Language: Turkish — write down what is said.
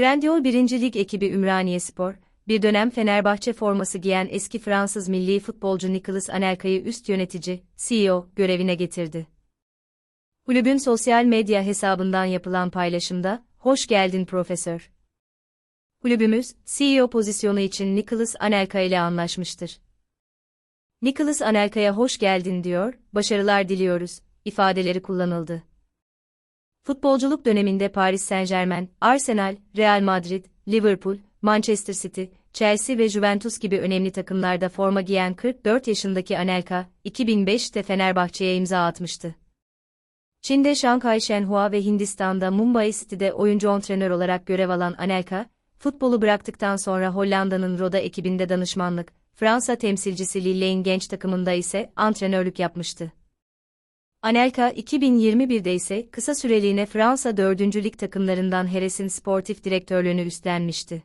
Trendyol 1. Lig ekibi Ümraniyespor, bir dönem Fenerbahçe forması giyen eski Fransız milli futbolcu Nicolas Anelka'yı üst yönetici, CEO, görevine getirdi. Kulübün sosyal medya hesabından yapılan paylaşımda, hoş geldin profesör. Kulübümüz, CEO pozisyonu için Nicolas Anelka ile anlaşmıştır. Nicolas Anelka'ya hoş geldin diyor, başarılar diliyoruz, ifadeleri kullanıldı. Futbolculuk döneminde Paris Saint-Germain, Arsenal, Real Madrid, Liverpool, Manchester City, Chelsea ve Juventus gibi önemli takımlarda forma giyen 44 yaşındaki Anelka, 2005'te Fenerbahçe'ye imza atmıştı. Çin'de Shanghai Shenhua ve Hindistan'da Mumbai City'de oyuncu antrenör olarak görev alan Anelka, futbolu bıraktıktan sonra Hollanda'nın Roda ekibinde danışmanlık, Fransa temsilcisi Lille'in genç takımında ise antrenörlük yapmıştı. Anelka 2021'de ise kısa süreliğine Fransa 4. lig takımlarından Heres'in sportif direktörlüğünü üstlenmişti.